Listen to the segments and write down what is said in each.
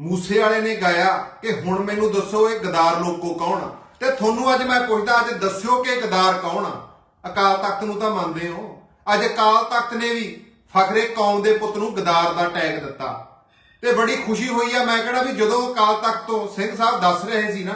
ਮੂਸੇ ਵਾਲੇ ਨੇ ਗਾਇਆ ਕਿ ਹੁਣ ਮੈਨੂੰ ਦੱਸੋ ਇਹ ਗਦਾਰ ਲੋਕੋ ਕੌਣ ਆ? ਤੇ ਤੁਹਾਨੂੰ ਅੱਜ ਮੈਂ ਪੁੱਛਦਾ, ਅੱਜ ਦੱਸਿਓ ਕਿ ਗਦਾਰ ਕੌਣ ਆ? ਅਕਾਲ ਤਖਤ ਨੂੰ ਤਾਂ ਮੰਨਦੇ ਹੋ। ਅੱਜ ਅਕਾਲ ਤਖਤ ਨੇ ਵੀ ਫਖਰੇ ਕੌਮ ਦੇ ਪੁੱਤ ਨੂੰ ਗਦਾਰ ਦਾ ਟੈਗ ਦਿੱਤਾ। ਤੇ ਬੜੀ ਖੁਸ਼ੀ ਹੋਈ ਆ, ਮੈਂ ਕਹਿੰਦਾ ਵੀ ਜਦੋਂ ਅਕਾਲ ਤਖਤ ਤੋਂ ਸਿੰਘ ਸਾਹਿਬ ਦੱਸ ਰਹੇ ਸੀ ਨਾ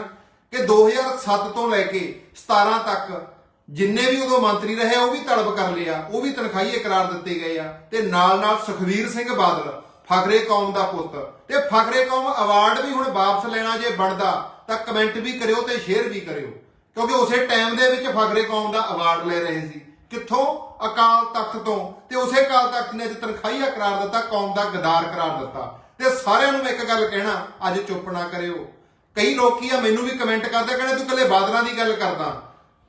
ਕਿ 2007 ਤੋਂ ਲੈ ਕੇ 17 ਤੱਕ ਜਿੰਨੇ ਵੀ ਉਦੋਂ ਮੰਤਰੀ ਰਹੇ, ਉਹ ਵੀ ਤਲਬ ਕਰ ਲਿਆ, ਉਹ ਵੀ ਤਨਖਾਹੀਏ ਇਕਰਾਰ ਦਿੱਤੇ ਗਏ ਆ। ਤੇ ਨਾਲ ਨਾਲ ਸੁਖਵੀਰ ਸਿੰਘ ਬਾਦਲ ਫਖਰੇ ਕੌਮ ਦਾ ਪੁੱਤ। ਤੇ ਫਖਰੇ ਕੌਮ ਅਵਾਰਡ ਵੀ ਹੁਣ ਵਾਪਸ ਲੈਣਾ ਜੇ ਬਣਦਾ, ਤਾਂ ਕਮੈਂਟ ਵੀ ਕਰਿਓ ਤੇ ਸ਼ੇਅਰ ਵੀ ਕਰਿਓ। ਕਿਉਂਕਿ ਉਸੇ ਟਾਈਮ ਦੇ ਵਿੱਚ ਫਖਰੇ ਕੌਮ ਦਾ ਅਵਾਰਡ ਲੈ ਰਹੇ ਸੀ। ਕਿੱਥੋਂ? ਅਕਾਲ ਤਖਤ ਤੋਂ। ਤੇ ਉਸੇ ਅਕਾਲ ਤਖਤ ਨੇ ਅੱਜ ਤਨਖਾਹੀਆ ਕਰਾਰ ਦਿੱਤਾ, ਕੌਮ ਦਾ ਗਦਾਰ ਕਰਾਰ ਦਿੱਤਾ। ਤੇ ਸਾਰਿਆਂ ਨੂੰ ਮੈਂ ਇੱਕ ਗੱਲ ਕਹਿਣਾ, ਅੱਜ ਚੁੱਪ ਨਾ ਕਰਿਓ। ਕਈ ਲੋਕੀ ਆ, ਮੈਨੂੰ ਵੀ ਕਮੈਂਟ ਕਰਦੇ ਕਹਿੰਦੇ ਤੂੰ ਕੱਲੇ ਬਾਦਲਾਂ ਦੀ ਗੱਲ ਕਰਦਾ।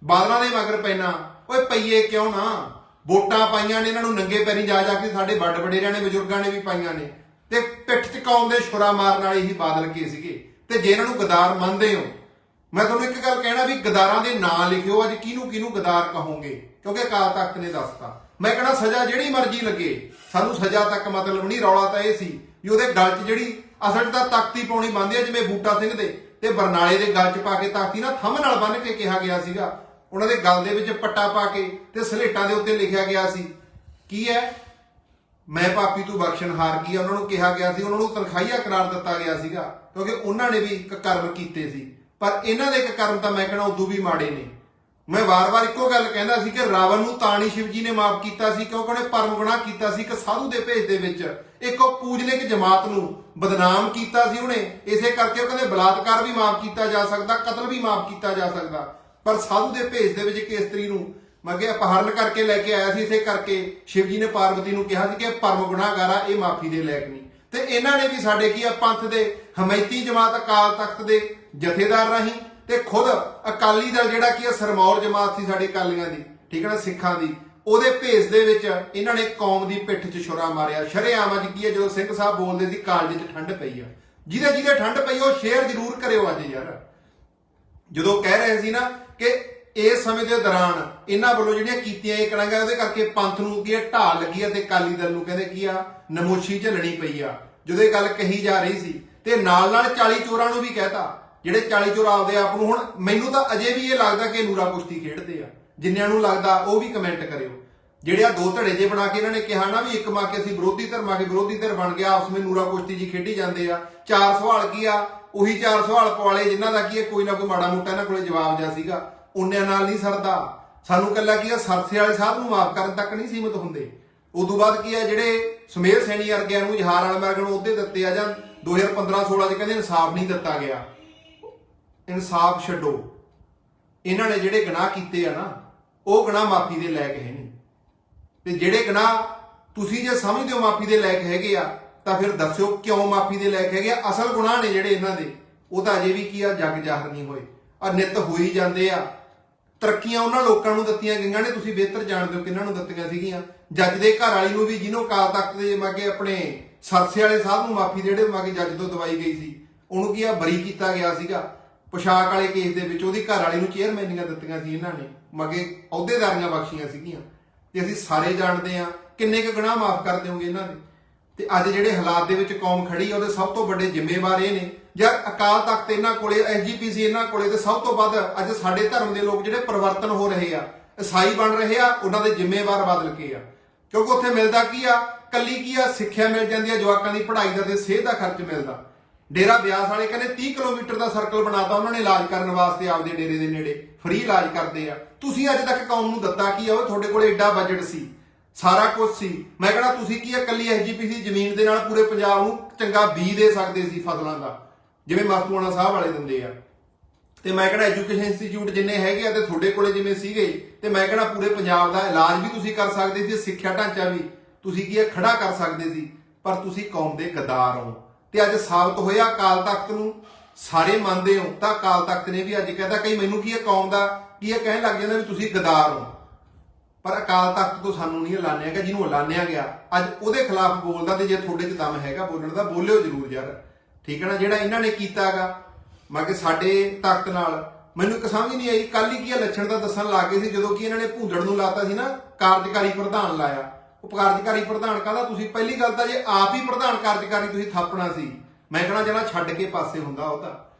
ਬਾਦਲਾਂ ਦੇ ਮਗਰ ਪੈਣਾ। ਓਏ ਪਈਏ ਕਿਉਂ ਨਾ? ਵੋਟਾਂ ਪਾਈਆਂ ਨੇ, ਇਹਨਾਂ ਨੂੰ ਨੰਗੇ ਪੈਰੀ ਜਾ ਜਾ ਕੇ ਸਾਡੇ ਵੱਡ ਵਡੇਰਿਆਂ ਨੇ, ਬਜ਼ੁਰਗਾਂ ਨੇ ਵੀ ਪਾਈਆਂ ਨੇ। ਤੇ ਪਿੱਠ 'ਚ ਕੌਮ ਦੇ ਛੁਰਾ ਮਾਰਨ ਵਾਲੇ ਹੀ ਬਾਦਲ ਕੀ ਸੀਗੇ? ਤੇ ਜੇ ਇਹਨਾਂ ਨੂੰ ਗਦਾਰ ਮੰਨਦੇ ਹੋ, ਮੈਂ ਤੁਹਾਨੂੰ ਇੱਕ ਗੱਲ ਕਹਿਣਾ ਵੀ ਗਦਾਰਾਂ ਦੇ ਨਾਂ ਲਿਖਿਓ, ਅੱਜ ਕਿਹਨੂੰ ਕਿਹਨੂੰ ਗਦਾਰ ਕਹੋਗੇ? ਕਿਉਂਕਿ ਅਕਾਲ ਤਖਤ ਨੇ ਦੱਸਤਾ। ਮੈਂ ਕਹਣਾ ਸਜ਼ਾ ਜਿਹੜੀ ਮਰਜ਼ੀ ਲੱਗੇ, ਸਾਨੂੰ ਸਜ਼ਾ ਤੱਕ ਮਤਲਬ ਨਹੀਂ, ਰੌਲਾ ਤਾਂ ਇਹ ਸੀ ਵੀ ਉਹਦੇ ਗਲ 'ਚ ਜਿਹੜੀ ਅਸਲ ਤਾਂ ਤਖਤੀ ਪਾਉਣੀ ਬੰਦੀ ਆ, ਜਿਵੇਂ ਬੂਟਾ ਸਿੰਘ ਦੇ, ਤੇ ਬਰਨਾਲੇ ਦੇ ਗਲ 'ਚ ਪਾ ਕੇ ਤਖਤੀ ਨਾ ਥੰਮ ਨਾਲ ਬੰਨ ਕੇ ਕਿਹਾ ਗਿਆ ਸੀਗਾ। ਉਹਨਾਂ ਦੇ ਗਲ ਦੇ ਵਿੱਚ ਪੱਟਾ ਪਾ ਕੇ ਤੇ ਸਲੇਟਾਂ ਦੇ ਉੱਤੇ ਲਿਖਿਆ ਗਿਆ ਸੀ। ਕੀ ਹੈ? ਮੈਂ ਪਾਪੀ ਤੂੰ ਬਖਸ਼ਣ ਹਾਰ ਕੀ ਆ ਉਹਨਾਂ ਨੂੰ ਕਿਹਾ ਗਿਆ ਸੀ, ਉਹਨਾਂ ਨੂੰ ਤਨਖਾਹੀਆ ਕਰਾਰ ਦਿੱਤਾ ਗਿਆ ਸੀਗਾ, ਕਿਉਂਕਿ ਉਹਨਾਂ ਨੇ ਵੀ ਇੱਕ ਕਰਮ ਕੀਤੇ ਸੀ। ਪਰ ਇਹਨਾਂ ਦੇ ਇੱਕ ਕਰਮ ਤਾਂ ਮੈਂ ਕਹਿੰਦਾ ਉਦੋਂ ਵੀ ਮਾੜੇ ਨੇ। ਮੈਂ ਵਾਰ-ਵਾਰ ਇੱਕੋ ਗੱਲ ਕਹਿੰਦਾ ਸੀ ਕਿ ਰਾਵਣ ਨੂੰ ਤਾਣੀ ਸ਼ਿਵ ਜੀ ਨੇ ਮਾਫ ਕੀਤਾ ਸੀ, ਕਿਉਂਕਿ ਉਹਨੇ ਪਰਮ ਗੁਨਾਹ ਕੀਤਾ ਸੀ ਇੱਕ ਸਾਧੂ ਦੇ ਭੇਜ ਦੇ ਵਿੱਚ। ਇੱਕ ਉਹ ਪੂਜਨਿਕ ਜਮਾਤ ਨੂੰ ਬਦਨਾਮ ਕੀਤਾ ਸੀ ਉਹਨੇ। ਇਸੇ ਕਰਕੇ ਉਹ ਕਹਿੰਦੇ ਬਲਾਤਕਾਰ ਵੀ ਮਾਫ ਕੀਤਾ ਜਾ ਸਕਦਾ, ਕਤਲ ਵੀ ਮਾਫ ਕੀਤਾ ਜਾ ਸਕਦਾ। ਪਰ ਸਾਧੂ ਦੇ ਭੇਸ ਦੇ ਵਿੱਚ ਕੇਸਤਰੀ ਇਸਤਰੀ ਨੂੰ ਮੱਗੇ ਅਪਹਰਨ ਕਰਕੇ ਲੈ ਕੇ ਆਇਆ ਸੀ ਇਸੇ ਕਰਕੇ ਸ਼ਿਵ ਜੀ ਨੇ ਪਾਰਵਤੀ ਨੂੰ ਕਿਹਾ ਸੀ ਕਿ ਪਰਮ ਗੁਨਾਹਗਾਰ ਇਹ ਮਾਫੀ ਦੇ ਲਾਇਕ ਨਹੀਂ। ਤੇ ਇਹਨਾਂ ਨੇ ਵੀ ਸਾਡੇ ਕੀ ਆ, ਪੰਥ ਦੇ ਹਮਾਇਤੀ ਜਮਾਤ ਅਕਾਲ ਤਖਤ ਦੇ ਜਥੇਦਾਰ ਰਾਹੀਂ ਤੇ ਖੁਦ ਅਕਾਲੀ ਦਲ ਜਿਹੜਾ ਕੀ ਆ, ਸਰਮੌਰ ਜਮਾਤ ਸੀ ਸਾਡੇ ਅਕਾਲੀਆਂ ਦੀ, ਠੀਕ ਹੈ ਨਾ, ਸਿੱਖਾਂ ਦੀ, ਉਹਦੇ ਭੇਸ ਦੇ ਵਿੱਚ ਇਹਨਾਂ ਨੇ ਕੌਮ ਦੀ ਪਿੱਠ 'ਚ ਛੁਰਾ ਮਾਰਿਆ। ਸ਼ਰੇਆਮ ਅੱਜ ਕੀ ਹੈ ਜਦੋਂ ਸਿੰਘ ਸਾਹਿਬ ਬੋਲਦੇ ਸੀ, ਕਾਲਜ 'ਚ ਠੰਡ ਪਈ ਆ। ਜਿਹਦੇ ਜਿਹਦੇ ਠੰਡ ਪਈ, ਉਹ ਸ਼ੇਅਰ ਜ਼ਰੂਰ ਕਰਿਓ ਅੱਜ ਯਾਰ। ਜਦੋਂ ਕਹਿ ਰਹੇ ਸੀ ਨਾ ਕਿ ਇਸ ਸਮੇਂ ਦੇ ਦੌਰਾਨ ਇਹਨਾਂ ਵੱਲੋਂ ਜਿਹੜੀਆਂ ਕੀਤੀਆਂ ਇਹ ਕਰਾਂਗਾ ਉਹਦੇ ਕਰਕੇ ਪੰਥ ਨੂੰ ਕੀ ਹੈ, ਢਾਲ ਲੱਗੀ ਆ ਤੇ ਕਾਲੀ ਦਲ ਨੂੰ ਕਹਿੰਦੇ ਕੀ ਆ, ਨਮੋਸ਼ੀ ਝੱਲਣੀ ਪਈ ਆ। ਜਦੋਂ ਇਹ ਗੱਲ ਕਹੀ ਜਾ ਰਹੀ ਸੀ ਤੇ ਨਾਲ ਨਾਲ 40 ਚੋਰਾਂ ਨੂੰ ਵੀ ਕਹਿਤਾ, ਜਿਹੜੇ 40 ਚੋਰ ਆਪਦੇ ਆਪ ਨੂੰ ਹੁਣ ਮੈਨੂੰ ਤਾਂ ਅਜੇ ਵੀ ਇਹ ਲੱਗਦਾ ਕਿ ਨੂਰਾ ਕੁਸ਼ਤੀ ਖੇਡਦੇ ਆ। ਜਿੰਨਿਆਂ ਨੂੰ ਲੱਗਦਾ ਉਹ ਵੀ ਕਮੈਂਟ ਕਰਿਓ। ਜਿਹੜੇ ਆ ਦੋ ਧੜੇ ਜੇ ਬਣਾ ਕੇ ਇਹਨਾਂ ਨੇ ਕਿਹਾ ਨਾ ਵੀ ਇੱਕ ਮਾ ਕੇ ਅਸੀਂ ਵਿਰੋਧੀ ਧਿਰ ਮਾ ਕੇ ਵਿਰੋਧੀ ਧਿਰ ਬਣ ਗਿਆ ਆਪਸ ਵਿੱਚ ਨੂਰਾ ਕੁਸ਼ਤੀ ਜੀ ਖੇਡੀ ਜਾਂਦੇ ਆ। ਚਾਰ ਸਵਾਲ ਕੀ ਆ? ਉਹੀ ਚਾਰ ਸਵਾਲ ਪਵਾਲੇ ਜਿਨ੍ਹਾਂ ਦਾ ਕੀ ਹੈ, ਕੋਈ ਨਾ ਕੋਈ ਮਾੜਾ ਮੋਟਾ ਇਹਨਾਂ ਕੋਲੇ ਜਵਾਬ ਜਾ ਸੀਗਾ। ਉਹਨਿਆਂ ਨਾਲ ਨਹੀਂ ਸਰਦਾ। ਸਾਨੂੰ ਕੱਲਾ ਕੀ ਆ ਸਰਸੇ ਵਾਲੇ ਸਾਹਿਬ ਨੂੰ ਮਾਫ ਕਰਨ ਤੱਕ ਨਹੀਂ ਸੀਮਤ ਹੁੰਦੇ। ਉਦੋਂ ਬਾਅਦ ਕੀ ਆ ਜਿਹੜੇ ਸੁਮੇਰ ਸੈਣੀ ਵਰਗਿਆਂ ਨੂੰ ਜਹਾਰ ਵਾਲੇ ਵਰਗਿਆਂ ਨੂੰ ਉਹਦੇ ਦਿੱਤੇ ਆ ਜਾਂ 2015-16 ਚ ਕਹਿੰਦੇ ਇਨਸਾਫ ਨਹੀਂ ਦਿੱਤਾ ਗਿਆ। ਇਨਸਾਫ ਛੱਡੋ। ਇਹਨਾਂ ਨੇ ਜਿਹੜੇ ਗੁਨਾਹ ਕੀਤੇ ਆ ਨਾ, ਉਹ ਗੁਨਾਹ ਮਾਫੀ ਦੇ ਲਾਇਕ ਹੈ ਨਹੀਂ। ਤੇ ਜਿਹੜੇ ਗੁਨਾਹ ਤੁਸੀਂ ਜੇ ਸਮਝਦੇ ਹੋ ਮਾਫੀ ਦੇ ਲਾਇਕ ਹੈਗੇ ਆ ਤਾਂ ਫਿਰ ਦੱਸਿਓ ਕਿਉਂ ਮਾਫੀ ਦੇ ਲਾਇਕ ਹੈਗੇ ਆ ਅਸਲ ਗੁਨਾਹ ਨੇ ਜਿਹੜੇ ਇਹਨਾਂ ਦੇ। ਉਹ ਤਾਂ ਅਜੇ ਵੀ ਕੀ ਆ? ਜੱਗ ਜਾਹਰ ਨਹੀਂ ਹੋਏ। ਆ ਨਿਤ ਹੋਈ ਜਾਂਦੇ ਆ। ਤਰੱਕੀਆਂ ਉਹਨਾਂ ਲੋਕਾਂ ਨੂੰ ਦਿੱਤੀਆਂ ਗਈਆਂ ਨੇ। ਤੁਸੀਂ ਬਿਹਤਰ ਜਾਣਦੇ ਹੋ ਕਿਹਨਾਂ ਨੂੰ ਦਿੱਤੀਆਂ ਸੀਗੀਆਂ। ਜੱਜ ਦੇ ਘਰ ਵਾਲੀ ਨੂੰ ਵੀ ਜਿਹਨੂੰ ਕਾਲ ਤੱਕ ਦੇ ਮਾਗੇ ਆਪਣੇ ਸਰਸੇ ਵਾਲੇ ਸਾਹਿਬ ਨੂੰ ਮਾਫੀ ਜਿਹੜੇ ਮਾਗੇ ਜੱਜ ਤੋਂ ਦਵਾਈ ਗਈ ਸੀ, ਉਹਨੂੰ ਕੀ ਆ? ਬਰੀ ਕੀਤਾ ਗਿਆ ਸੀਗਾ। ਪੋਸ਼ਾਕ ਵਾਲੇ ਕੇਸ ਦੇ ਵਿੱਚ ਉਹਦੀ ਘਰ ਵਾਲੀ ਨੂੰ ਚੇਅਰਮੈਨੀਆਂ ਦਿੱਤੀਆਂ ਸੀ ਇਹਨਾਂ ਨੇ। ਮਗੇ ਅਹੁਦੇਦਾਰੀਆਂ ਬਖਸ਼ੀਆਂ ਸੀਗੀਆਂ। ਤੇ ਅਸੀਂ ਸਾਰੇ ਜਾਣਦੇ ਆ। ਕਿੰਨੇ ਕੁ ਗੁਨਾਹ ਮਾਫ ਕਰ ਦਿਓਗੇ ਇਹਨਾਂ ਦੇ? ਤੇ ਅੱਜ ਜਿਹੜੇ ਹਾਲਾਤ ਦੇ ਵਿੱਚ ਕੌਮ ਖੜੀ ਆ, ਉਹਦੇ ਸਭ ਤੋਂ ਵੱਡੇ ਜ਼ਿੰਮੇਵਾਰ ਇਹ ਨੇ। ਯਾਰ ਅਕਾਲ ਤਖਤ ਇਹਨਾਂ ਕੋਲੇ, ਐਸਜੀਪੀਸੀ ਇਹਨਾਂ ਕੋਲੇ ਤੇ ਸਭ ਤੋਂ ਵੱਧ ਅੱਜ ਸਾਡੇ ਧਰਮ ਦੇ ਲੋਕ ਜਿਹੜੇ ਪਰਿਵਰਤਨ ਹੋ ਰਹੇ ਆ ਈਸਾਈ ਬਣ ਰਹੇ ਆ, ਉਹਨਾਂ ਦੇ ਜ਼ਿੰਮੇਵਾਰ ਬਦਲ ਕੇ ਆ। ਕਿਉਂਕਿ ਉੱਥੇ ਮਿਲਦਾ ਕੀ ਆ? ਕੱਲੀ ਕੀ ਆ? ਸਿੱਖਿਆ ਮਿਲ ਜਾਂਦੀ ਆ, ਜਵਾਕਾਂ ਦੀ ਪੜ੍ਹਾਈ ਦਾ ਤੇ ਸਿਹਤ ਦਾ ਖਰਚ ਮਿਲਦਾ। ਡੇਰਾ ਬਿਆਸ ਵਾਲੇ ਕਹਿੰਦੇ 30 ਕਿਲੋਮੀਟਰ ਦਾ ਸਰਕਲ ਬਣਾਤਾ, ਉਹਨਾਂ ਨੇ ਇਲਾਜ ਕਰਨ ਵਾਸਤੇ ਆਪਦੇ ਡੇਰੇ ਦੇ ਨੇੜੇ। ਫ੍ਰੀ ਇਲਾਜ ਕਰਦੇ ਆ। ਤੁਸੀਂ ਅੱਜ ਤੱਕ ਕੌਮ ਨੂੰ ਦਿੱਤਾ ਕੀ ਆ? ਉਹ ਤੁਹਾਡੇ ਕੋਲ ਐਡਾ ਬਜਟ ਸੀ। ਸਾਰਾ ਕੁਝ ਸੀ। ਮੈਂ ਕਹਿੰਦਾ, ਤੁਸੀਂ ਕੀ ਇਕੱਲੀ ਕੱਲੀ ਐਸਜੀਪੀਸੀ ਜ਼ਮੀਨ ਦੇ ਨਾਲ ਪੂਰੇ ਪੰਜਾਬ ਨੂੰ ਚੰਗਾ ਬੀਜ ਦੇ ਸਕਦੇ ਸੀ ਫਸਲਾਂ ਦਾ? ਜਿਵੇਂ ਮਾਸੂਆਣਾ ਸਾਹਿਬ ਵਾਲੇ ਦਿੰਦੇ ਆ। ਤੇ ਮੈਂ ਕਹਿੰਦਾ ਐਜੂਕੇਸ਼ਨ ਇੰਸਟੀਚਿਊਟ ਜਿੰਨੇ ਹੈਗੇ ਆ ਤੇ ਤੁਹਾਡੇ ਕੋਲੇ ਜਿਵੇਂ ਸੀਗੇ, ਤੇ ਮੈਂ ਕਹਿੰਦਾ, ਪੂਰੇ ਪੰਜਾਬ ਦਾ ਇਲਾਜ ਵੀ ਤੁਸੀਂ ਕਰ ਸਕਦੇ ਸੀ, ਸਿੱਖਿਆ ਢਾਂਚਾ ਵੀ ਤੁਸੀਂ ਕੀ ਆ, ਖੜਾ ਕਰ ਸਕਦੇ ਸੀ। ਪਰ ਤੁਸੀਂ ਕੌਮ ਦੇ ਗਦਾਰ ਹੋ। ਤੇ ਅੱਜ ਸਾਬਤ ਹੋਇਆ ਕਾਲ ਤਖਤ ਨੂੰ, ਸਾਰੇ ਮੰਨਦੇ ਹੋ ਤਾਂ ਕਾਲ ਤਖਤ ਨੇ ਵੀ ਅੱਜ ਕਹਿੰਦਾ ਕਈ ਮੈਨੂੰ ਕੀ ਹੈ ਕੌਮ ਦਾ? ਕੀ ਹੈ ਕਹਿਣ ਲੱਗ ਜਾਂਦਾ ਵੀ ਤੁਸੀਂ ਗਦਾਰ ਹੋ? ਪਰ ਅਕਾਲ ਤਖਤ ਤੋਂ ਸਾਨੂੰ ਨਹੀਂ ਐਲਾਨਿਆ ਗਿਆ, ਜਿਹਨੂੰ ਐਲਾਨਿਆ ਗਿਆ, ਅੱਜ ਉਹਦੇ ਖਿਲਾਫ ਬੋਲਦਾ ਤੇ ਜੇ ਤੁਹਾਡੇ 'ਚ ਦਮ ਹੈਗਾ ਬੋਲਣ ਦਾ, ਬੋਲਿਓ ਜ਼ਰੂਰ ਯਾਰ। ਠੀਕ ਹੈ ਨਾ? ਜਿਹੜਾ ਇਹਨਾਂ ਨੇ ਕੀਤਾਗਾ ਮੈਂ ਕਿ ਸਾਡੇ ਤਖਤ ਨਾਲ, ਮੈਨੂੰ ਇੱਕ ਸਮਝ ਨਹੀਂ ਆਈ ਕੱਲ ਹੀ ਕੀ ਆ ਲੱਛਣ ਦਾ ਦੱਸਣ ਲੱਗ ਗਏ ਸੀ, ਜਦੋਂ ਕਿ ਇਹਨਾਂ ਨੇ ਭੂੰਦੜ ਨੂੰ ਲਾਤਾ ਸੀ ਨਾ, ਕਾਰਜਕਾਰੀ ਪ੍ਰਧਾਨ ਲਾਇਆ। ਉਹ ਕਾਰਜਕਾਰੀ ਪ੍ਰਧਾਨ ਕਹਿੰਦਾ, ਤੁਸੀਂ ਪਹਿਲੀ ਗੱਲ ਤਾਂ ਜੇ ਆਪ ਹੀ ਪ੍ਰਧਾਨ ਕਾਰਜਕਾਰੀ ਤੁਸੀਂ ਥਾਪਣਾ ਸੀ। ਮੈਂ ਕਹਣਾ ਜਣਾ ਛੱਡ ਕੇ ਪਾਸੇ ਹੁੰਦਾ ਉਹ ਤਾਂ।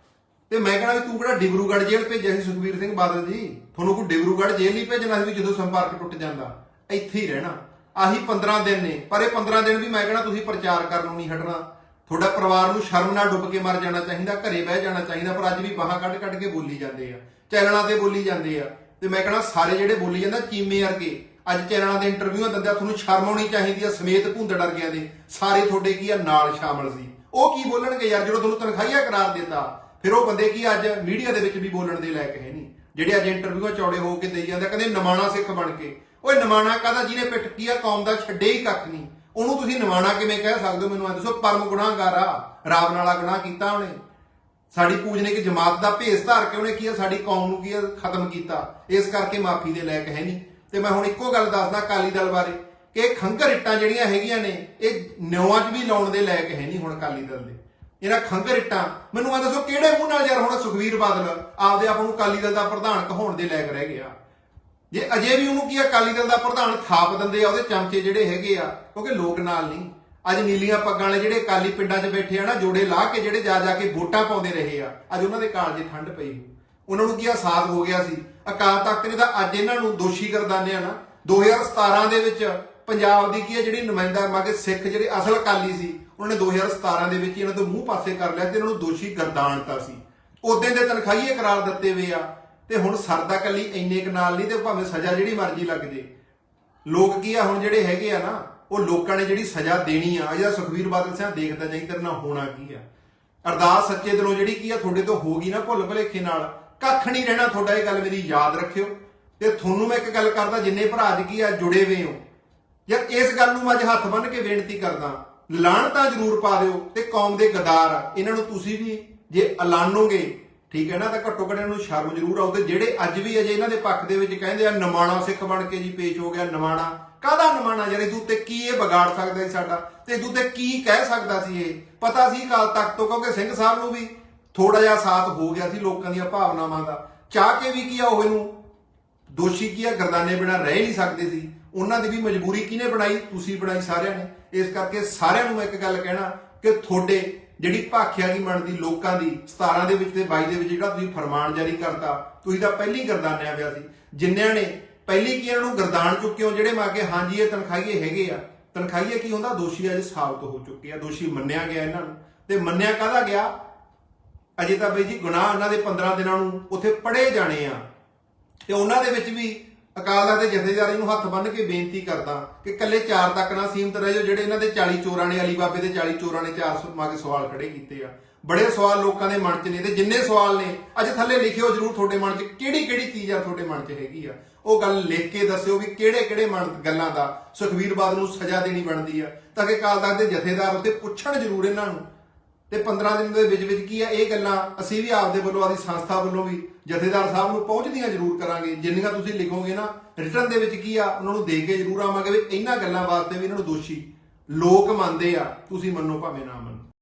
ਤੇ ਮੈਂ ਕਹਣਾ ਵੀ ਤੂੰ ਕਿਹੜਾ ਡਿਬਰੂਗੜ੍ਹ ਜੇਲ੍ਹ ਭੇਜਿਆ ਸੀ ਸੁਖਬੀਰ ਸਿੰਘ ਬਾਦਲ ਜੀ? ਤੁਹਾਨੂੰ ਕੋਈ ਡਿਬਰੂਗੜ੍ਹ ਜੇਲ੍ਹ ਨਹੀਂ ਭੇਜਣਾ ਸੀ ਵੀ ਜਦੋਂ ਸੰਪਰਕ ਟੁੱਟ ਜਾਂਦਾ। ਇੱਥੇ ਹੀ ਰਹਿਣਾ। ਆਹੀ 15 ਦਿਨ ਨੇ। ਪਰ ਇਹ 15 ਦਿਨ ਵੀ ਮੈਂ ਕਹਣਾ ਤੁਸੀਂ ਪ੍ਰਚਾਰ ਕਰਨ ਨੂੰ ਨਹੀਂ ਹਟਣਾ। ਤੁਹਾਡਾ ਪਰਿਵਾਰ ਨੂੰ ਸ਼ਰਮ ਨਾਲ ਡੁੱਬ ਕੇ ਮਰ ਜਾਣਾ ਚਾਹੀਦਾ, ਘਰੇ ਬਹਿ ਜਾਣਾ ਚਾਹੀਦਾ, ਪਰ ਅੱਜ ਵੀ ਬਾਹਾਂ ਕੱਢ ਕੱਢ ਕੇ ਬੋਲੀ ਜਾਂਦੇ ਆ। ਚੈਨਲਾਂ ਤੇ ਬੋਲੀ ਜਾਂਦੇ ਆ। ਤੇ ਮੈਂ ਕਹਣਾ ਸਾਰੇ ਜਿਹੜੇ ਬੋਲੀ ਜਾਂਦਾ ਚੀਮੇ ਵਰਗੇ, ਅੱਜ ਚੈਨਲਾਂ ਦੇ ਇੰਟਰਵਿਊਆਂ ਦਿੰਦਾ ਤੁਹਾਨੂੰ ਸ਼ਰਮ ਆਉਣੀ ਚਾਹੀਦੀ ਆ, ਸਮੇਤ ਭੁੰਦੜ ਵਰਗਿਆਂ ਦੇ। ਸਾਰੇ ਤੁਹਾਡੇ ਕੀ ਆ, ਨਾਲ ਸ਼ਾਮਲ ਸੀ। ਉਹ ਕੀ ਬੋਲਣਗੇ ਯਾਰ, ਜਦੋਂ ਤੁਹਾਨੂੰ ਤਨਖਾਹੀਆ ਕਰਾਰ ਦਿੱਤਾ ਫਿਰ ਉਹ ਬੰਦੇ ਕੀ ਅੱਜ ਮੀਡੀਆ ਦੇ ਵਿੱਚ ਵੀ ਬੋਲਣ ਦੇ ਲਾਇਕ ਹੈ ਨਹੀਂ। ਜਿਹੜੇ ਅੱਜ ਇੰਟਰਵਿਊਆਂ ਚੌੜੇ ਹੋ ਕੇ ਦੇਈ ਜਾਂਦੇ ਆ, ਕਹਿੰਦੇ ਨਮਾਣਾ ਸਿੱਖ ਬਣ ਕੇ। ਓਏ ਨਮਾਣਾ ਕਾਹਦਾ ਜਿਹਨੇ ਪਿੱਟ ਕੀ ਆ ਕੌਮ ਦਾ ਛੱਡੇ ਹੀ ਕੱਖ ਨਹੀਂ। ਉਹਨੂੰ ਤੁਸੀਂ ਨਮਾਣਾ ਕਿਵੇਂ ਕਹਿ ਸਕਦੇ ਹੋ ਮੈਨੂੰ ਐਂ ਦੱਸੋ? ਪਰਮ ਗੁਨਾਹਗਾਰ ਆ। ਰਾਵਣ ਵਾਲਾ ਗੁਨਾਹ ਕੀਤਾ ਉਹਨੇ। ਸਾਡੀ ਪੂਜਨੀਕ ਜਮਾਤ ਦਾ ਭੇਸ ਧਾਰ ਕੇ ਉਹਨੇ ਕੀ ਆ ਸਾਡੀ ਕੌਮ ਨੂੰ ਕੀ ਆ ਖਤਮ ਕੀਤਾ। ਇਸ ਕਰਕੇ ਮਾਫੀ ਦੇ ਲਾਇਕ ਹੈ ਨਹੀਂ। ਤੇ ਮੈਂ ਹੁਣ ਇੱਕੋ ਗੱਲ ਦੱਸਦਾ ਅਕਾਲੀ ਦਲ ਬਾਰੇ ਕਿ ਇਹ ਖੰਗਰ ਇੱਟਾਂ ਜਿਹੜੀਆਂ ਹੈਗੀਆਂ ਨੇ ਇਹ ਨਿਉਆਂ 'ਚ ਵੀ ਲਾਉਣ ਦੇ ਲਾਇਕ ਹੈ ਨਹੀਂ ਹੁਣ ਅਕਾਲੀ ਦਲ ਦੇ। ਇਹਨਾਂ ਖੰਗਰ ਇੱਟਾਂ, ਮੈਨੂੰ ਆ ਦੱਸੋ ਕਿਹੜੇ ਮੂੰਹ ਨਾਲ ਯਾਰ ਹੁਣ ਸੁਖਵੀਰ ਬਾਦਲ ਆਪਦੇ ਆਪ ਨੂੰ ਅਕਾਲੀ ਦਲ ਦਾ ਪ੍ਰਧਾਨ ਕਹਾਉਣ ਦੇ ਲਾਇਕ ਰਹਿ ਗਿਆ? ਜੇ ਅਜੇ ਵੀ ਉਹਨੂੰ ਕੀ ਅਕਾਲੀ ਦਲ ਦਾ ਪ੍ਰਧਾਨ ਥਾਪ ਦਿੰਦੇ ਆ, ਉਹਦੇ ਚਮਚੇ ਜਿਹੜੇ ਹੈਗੇ ਆ, ਕਿਉਂਕਿ ਲੋਕ ਨਾਲ ਨਹੀਂ। ਅੱਜ ਨੀਲੀਆਂ ਪੱਗਾਂ ਵਾਲੇ ਜਿਹੜੇ ਅਕਾਲੀ ਪਿੰਡਾਂ 'ਚ ਬੈਠੇ ਆ ਨਾ, ਜੋੜੇ ਲਾ ਕੇ ਜਿਹੜੇ ਜਾ ਜਾ ਕੇ ਵੋਟਾਂ ਪਾਉਂਦੇ ਰਹੇ ਆ, ਅੱਜ ਉਹਨਾਂ ਦੇ ਕਾਲਜੇ ਠੰਡ ਪਈ। ਉਹਨਾਂ ਨੂੰ ਕੀ ਆ ਸਾਥ ਹੋ ਗਿਆ ਸੀ। ਅਕਾਲ ਤਖਤ ਨੇ ਤਾਂ ਅੱਜ ਇਹਨਾਂ ਨੂੰ ਦੋਸ਼ੀ ਗਰਦਾਨਿਆ ਨਾ। 2017 ਦੇ ਵਿੱਚ ਪੰਜਾਬ ਦੀ ਕੀ ਆ, ਜਿਹੜੀ ਨੁਮਾਇੰਦਾ ਮਾਗੇ ਸਿੱਖ ਜਿਹੜੇ ਅਸਲ ਅਕਾਲੀ ਸੀ ਉਹਨਾਂ ਨੇ 2017 ਦੇ ਵਿੱਚ ਇਹਨਾਂ ਤੋਂ ਮੂੰਹ ਪਾਸੇ ਕਰ ਲਿਆ ਤੇ ਇਹਨਾਂ ਨੂੰ ਦੋਸ਼ੀ ਗਰਦਾਨਤਾ ਸੀ। ਉਦੋਂ ਦੇ ਤਨਖਾਹੀਏ ਕਰਾਰ ਦਿੱਤੇ ਹੋਏ ਆ। ਤੇ ਹੁਣ ਸਰਦਾ ਕੱਲੀ ਇੰਨੇ ਕੁ ਨਾਲ ਨਹੀਂ ਤੇ ਭਾਵੇਂ ਸਜ਼ਾ ਜਿਹੜੀ ਮਰਜ਼ੀ ਲੱਗ ਜੇ। ਲੋਕ ਕੀ ਆ ਹੁਣ ਜਿਹੜੇ ਹੈਗੇ ਆ ਨਾ, ਉਹ ਲੋਕਾਂ ਨੇ ਜਿਹੜੀ ਸਜ਼ਾ ਦੇਣੀ ਆ ਜਿਹੜਾ ਸੁਖਵੀਰ ਬਾਦਲ ਸਿੰਘ ਦੇਖਦਾ ਜਾਈ ਤੇਰੇ ਨਾਲ ਹੋਣਾ ਕੀ ਆ। ਅਰਦਾਸ ਸੱਚੇ ਦਿਲੋਂ ਜਿਹੜੀ ਕੀ ਆ, ਤੁਹਾਡੇ ਤੋਂ ਹੋਗੀ ਨਾ ਭੁੱਲ ਭੁਲੇਖੇ ਨਾਲ। ਕੱਖ ਨਹੀਂ ਰਹਿਣਾ ਤੁਹਾਡਾ, ਇਹ ਗੱਲ ਮੇਰੀ ਯਾਦ ਰੱਖਿਓ। ਤੇ ਤੁਹਾਨੂੰ ਮੈਂ ਇੱਕ ਗੱਲ ਕਰਦਾ, ਜਿੰਨੇ ਭਰਾ ਜੀ ਕੀ ਆ ਜੁੜੇ ਹੋਏ ਹੋ। ਯਾਰ ਇਸ ਗੱਲ ਨੂੰ ਮੈਂ ਅੱਜ ਹੱਥ ਬੰਨ੍ਹ ਕੇ ਬੇਨਤੀ ਕਰਦਾ। ਲਾਹਣਤਾਂ ਜ਼ਰੂਰ ਪਾ ਦਿਓ ਤੇ ਕੌਮ ਦੇ ਗਦਾਰ ਆ। ਇਹਨਾਂ ਨੂੰ ਤੁਸੀਂ ਵੀ ਜੇ ਐਲਾਨੋਗੇ, ਠੀਕ ਹੈ ਨਾ, ਤਾਂ ਘੱਟੋ ਘੱਟ ਇਹਨਾਂ ਨੂੰ ਸ਼ਰਮ ਜ਼ਰੂਰ ਆਉ ਤੇ ਜਿਹੜੇ ਅੱਜ ਵੀ ਅਜੇ ਇਹਨਾਂ ਦੇ ਪੱਖ ਦੇ ਵਿੱਚ ਕਹਿੰਦੇ ਆ, ਨਮਾਣਾ ਸਿੱਖ ਬਣ ਕੇ ਜੀ ਪੇਸ਼ ਹੋ ਗਿਆ, ਨਮਾਣਾ। ਕਾਹਦਾ ਨਮਾਣਾ? ਯਾਰ ਇਹਦੇ ਉੱਤੇ ਕੀ ਇਹ ਵਿਗਾੜ ਸਕਦਾ ਸੀ ਸਾਡਾ? ਤੇ ਇਹਦੇ ਉੱਤੇ ਕੀ ਕਹਿ ਸਕਦਾ ਸੀ ਇਹ? ਪਤਾ ਸੀ ਕਾਲ ਤੱਕ ਤੋਂ, ਕਿਉਂਕਿ ਸਿੰਘ ਸਾਹਿਬ ਨੂੰ ਵੀ ਥੋੜਾ ਜਿਹਾ ਸਾਥ ਹੋ ਗਿਆ ਸੀ ਲੋਕਾਂ ਦੀਆਂ ਭਾਵਨਾਵਾਂ ਦਾ। ਚਾਹ ਕੇ ਵੀ ਕੀ ਆ ਉਹ ਇਹਨੂੰ? ਦੋਸ਼ੀ ਕੀ ਆ? ਗਰਦਾਨੇ ਬਿਨਾ ਰਹਿ ਨਹੀਂ ਸਕਦੇ ਸੀ। ਉਹਨਾਂ ਦੀ ਵੀ ਮਜਬੂਰੀ ਕਿਹਨੇ ਬਣਾਈ? ਤੁਸੀਂ ਬਣਾਈ ਸਾਰਿਆਂ ਨੇ। ਇਸ ਕਰਕੇ ਸਾਰਿਆਂ ਨੂੰ ਮੈਂ ਇੱਕ ਗੱਲ ਕਹਿਣਾ ਕਿ ਤੁਹਾਡੇ ਜਿਹੜੀ ਭਾਖਿਆ ਦੀ ਮਨ ਦੀ ਲੋਕਾਂ ਦੀ 17 ਦੇ ਵਿੱਚ ਤੇ 22 ਦੇ ਵਿੱਚ ਜਿਹੜਾ ਤੁਸੀਂ ਫਰਮਾਨ ਜਾਰੀ ਕਰਤਾ, ਤੁਸੀਂ ਤਾਂ ਪਹਿਲੀ ਗਰਦਾਨਿਆ ਪਿਆ ਸੀ। ਜਿੰਨਿਆਂ ਨੇ ਪਹਿਲੀ ਕੀ ਇਹਨਾਂ ਨੂੰ ਗਰਦਾਨ ਚੁੱਕੇ ਹੋ, ਜਿਹੜੇ ਮਾ ਕੇ ਹਾਂਜੀ, ਇਹ ਤਨਖਾਹੀਏ ਹੈਗੇ ਆ। ਤਨਖਾਹੀਏ ਕੀ ਹੁੰਦਾ? ਦੋਸ਼ੀ ਅੱਜ ਸਾਬਤ ਹੋ ਚੁੱਕੇ ਆ। ਦੋਸ਼ੀ ਮੰਨਿਆ ਗਿਆ ਇਹਨਾਂ ਨੂੰ। ਤੇ ਮੰਨਿਆ ਕਾਹਦਾ ਗਿਆ? ਅਜੇ ਤਾਂ ਬਈ ਜੀ ਗੁਨਾਹ ਉਹਨਾਂ ਦੇ 15 ਦਿਨਾਂ ਨੂੰ ਉੱਥੇ ਪੜੇ ਜਾਣੇ ਆ। ਤੇ ਉਹਨਾਂ ਦੇ ਵਿੱਚ ਵੀ ਅਕਾਲ ਤਖਤ ਦੇ ਜਥੇਦਾਰੀ ਨੂੰ ਹੱਥ ਬੰਨ੍ਹ ਕੇ ਬੇਨਤੀ ਕਰਦਾ ਕਿ ਇਕੱਲੇ ਚਾਰ ਤੱਕ ਨਾ ਸੀਮਤ ਰਹਿ ਜਾਓ, ਜਿਹੜੇ ਇਹਨਾਂ ਦੇ 40 ਚੋਰਾਂ ਨੇ, ਅਲੀ ਬਾਬੇ ਦੇ 40 ਚੋਰਾਂ ਨੇ 400 ਮਾ ਕੇ ਸਵਾਲ ਖੜੇ ਕੀਤੇ ਆ। ਬੜੇ ਸਵਾਲ ਲੋਕਾਂ ਦੇ ਮਨ 'ਚ ਨੇ ਤੇ ਜਿੰਨੇ ਸਵਾਲ ਨੇ, ਅੱਜ ਥੱਲੇ ਲਿਖਿਓ ਜਰੂਰ ਤੁਹਾਡੇ ਮਨ 'ਚ ਕਿਹੜੀ ਕਿਹੜੀ ਚੀਜ਼ ਆ ਤੁਹਾਡੇ ਮਨ 'ਚ ਹੈਗੀ ਆ। ਉਹ ਗੱਲ ਲਿਖ ਕੇ ਦੱਸਿਓ ਵੀ ਕਿਹੜੇ ਕਿਹੜੇ ਮਨ ਗੱਲਾਂ ਦਾ ਸੁਖਵੀਰ ਬਾਦਲ ਨੂੰ ਸਜ਼ਾ ਦੇਣੀ ਬਣਦੀ ਆ। ਤਾਂ ਕਿ ਅਕਾਲ ਤਖਤ ਦੇ ਜਥੇਦਾਰ ਉੱਤੇ ਪੁੱਛਣ ਜਰੂਰ ਇਹਨਾਂ ਨੂੰ ਤੇ 15 ਦਿਨ ਦੇ ਵਿੱਚ ਵਿੱਚ ਕੀ ਆ, ਇਹ ਗੱਲਾਂ ਅਸੀਂ ਵੀ ਆਪਦੇ ਵੱਲੋਂ ਆਦੀ ਸੰਸਥਾ ਵੱਲੋਂ ਵੀ ਜਥੇਦਾਰ ਸਾਹਿਬ ਨੂੰ ਪਹੁੰਚਦੀਆਂ ਜ਼ਰੂਰ ਕਰਾਂਗੇ। ਜਿੰਨੀਆਂ ਤੁਸੀਂ ਲਿਖੋਗੇ ਨਾ ਰਿਟਰਨ ਦੇ ਵਿੱਚ ਕੀ ਆ, ਉਹਨਾਂ ਨੂੰ ਦੇ ਕੇ ਜ਼ਰੂਰ ਆਵਾਂਗੇ ਵੀ ਇਹਨਾਂ ਗੱਲਾਂ ਵਾਸਤੇ ਵੀ ਇਹਨਾਂ ਨੂੰ ਦੋਸ਼ੀ ਲੋਕ ਮੰਨਦੇ ਆ, ਤੁਸੀਂ ਮੰਨੋ ਭਾਵੇਂ ਨਾ ਮੰਨੋ।